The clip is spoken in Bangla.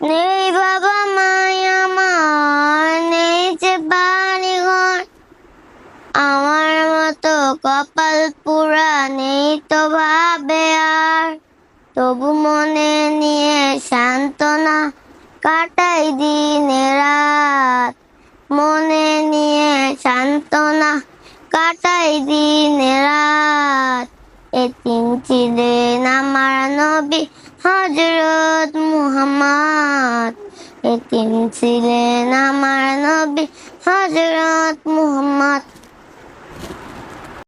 নেই বাবা মাই আমার নেই যে বাড়ি আমার মতো কপাল পুরা নেই তো ভাবে আর। তবু মনে নিয়ে সান্ত্বনা কাটাই দিনে রাত। মনে নিয়ে সান্ত্বনা কাটাই দিনে রাত। এতিম ছিলেন আমার নবী হজরত মুহাম্মদ এতিম ছিলেন আমার নবী হজরত মুহাম্মদ